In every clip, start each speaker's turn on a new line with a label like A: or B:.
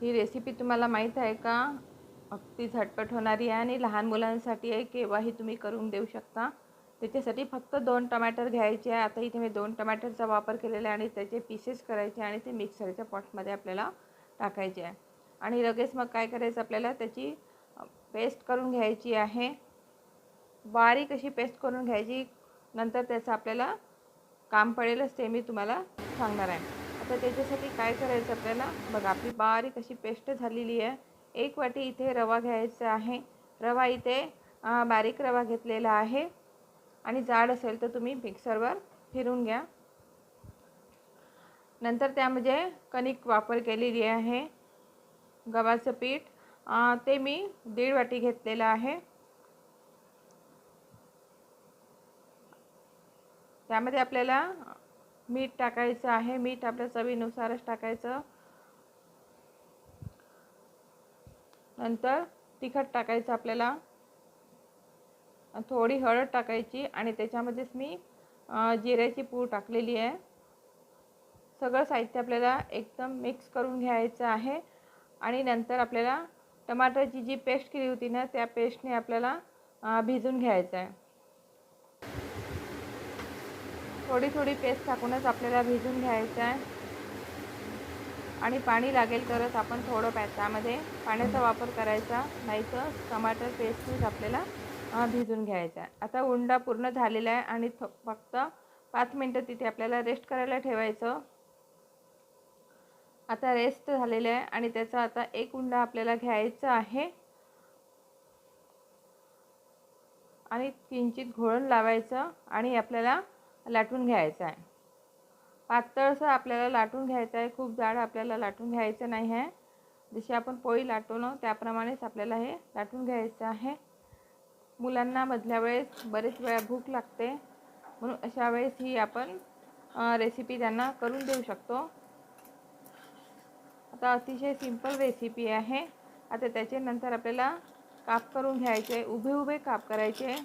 A: ही recipe तुम्हाला माहीत आहे का? अगदी झटपट होणारी आहे आणि लहान मुलांसाठी आहे केव्हाही तुम्ही करून देऊ शकता. त्याच्यासाठी फक्त दोन टमॅटर घ्यायचे आहे. आता इथे मी दोन टमॅटरचा वापर केलेला आहे आणि त्याचे पीसेस करायचे आणि ते मिक्सरच्या पॉटमध्ये आपल्याला टाकायचे आहे. आणि लगेच मग काय करायचं आपल्याला? त्याची पेस्ट करून घ्यायची आहे. बारीक अशी पेस्ट करून घ्यायची. नंतर त्याचं आपल्याला काम पडेलच ते मी तुम्हाला सांगणार आहे. आता त्याच्यासाठी काय करायचं आपल्याला? बघा आपली बारीक अशी पेस्ट झालेली आहे. एक वाटी इथे रवा घ्यायचा आहे. रवा इथे बारीक रवा घेतलेला आहे. आणि जाड असेल तर तुम्ही मिक्सरवर फिरून घ्या. नंतर त्यामध्ये म्हणजे कणिक वापर केलेली आहे. गव्हाचं पीठ ते मी दीड वाटी घेतलेलं आहे. त्यामध्ये आपल्याला मीठ टाकायचं आहे. मीठ आपल्या चवीनुसारच टाकायचं. नंतर तिखट टाकायचं आपल्याला. थोडी हळद टाकायची आणि त्याच्यामध्येच मी जिऱ्याची पूड टाकलेली आहे. सगळं साहित्य आपल्याला एकदम मिक्स करून घ्यायचं आहे. आणि नंतर आपल्याला टमाटरची जी पेस्ट केली होती ना त्या पेस्टने आपल्याला भिजून घ्यायचं आहे. थोडी थोडी पेस्ट टाकूनच आपल्याला भिजून घ्यायचं आहे. आणि पाणी लागेल तरच आपण थोडं पॅ त्यामध्ये पाण्याचा वापर करायचा. नाही तर टमाटर पेस्टनेच आपल्याला भिजून घ्यायचा आहे. आता उंडा पूर्ण झालेला आहे आणि फक्त पाच मिनटं तिथे आपल्याला रेस्ट करायला ठेवायचं. आता रेस्ट झालेलं आहे आणि त्याचा आता एक उंडा आपल्याला घ्यायचा आहे. आणि किंचित घोळण लावायचं आणि आपल्याला लाटून घ्यायचं आहे. पातळसं आपल्याला लाटून घ्यायचं आहे. खूप जाड आपल्याला लाटून घ्यायचं नाही आहे. जशी आपण पोळी लाटवलं त्याप्रमाणेच आपल्याला हे लाटून घ्यायचं आहे. मुलांना मधल्या वेळेस बरेच वेळा भूक लागते. म्हणून अशा वेळेस ही आपण रेसिपी त्यांना करून देऊ शकतो. आता अतिशय सिंपल रेसिपी आहे. आता त्याच्यानंतर आपल्याला काप करून घ्यायचे. उभे उभे काप करायचे.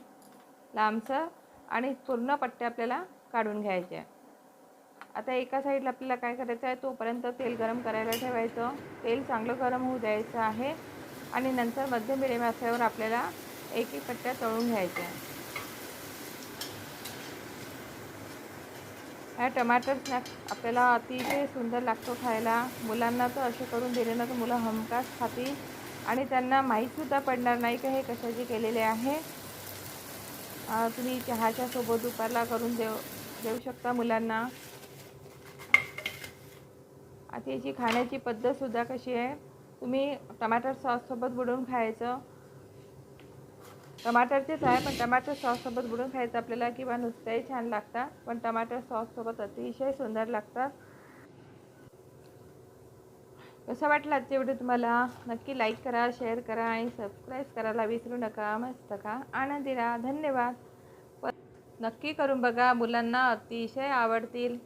A: लांबसर. आणि पूर्ण पट्टे आपल्याला काढून घ्यायचे आता एका साईडला आपल्याला काय करायचं आहे तोपर्यंत तेल गरम करायला ठेवायचं. तेल चांगलं गरम होऊ द्यायचं आहे आणि नंतर मध्यम मिडियम असल्यावर आपल्याला एक एक पट्ट्या तळून घ्यायच्या ह्या टमाटर स्नॅक्स आपल्याला अतिशय सुंदर लागतो खायला. मुलांना तर असे करून दिले ना तर मुलं हमखास खातील. आणि त्यांना माहीतसुद्धा पडणार नाही का हे कशाचे केलेले आहे. तुम्ही चहाच्या सोबत दुपारला करून देऊ देऊ शकता मुलांना. आता याची खाण्याची पद्धतसुद्धा कशी आहे? तुम्ही टमाटर सॉससोबत बुडवून खायचं. टमाटरचेच आहे पण टमाटर सॉससोबत बुडवून खायचं आपल्याला किंवा नुसतंही छान लागतात पण टमाटर सॉससोबत अतिशय सुंदर लागतात. कसं वाटलं आजचे व्हिडिओ तुम्हाला नक्की लाईक करा शेअर करा आणि सबस्क्राईब करायला विसरू नका. मस्त का? आनंदी राहा धन्यवाद. नक्की करून बघा मुलांना अतिशय आवडतील.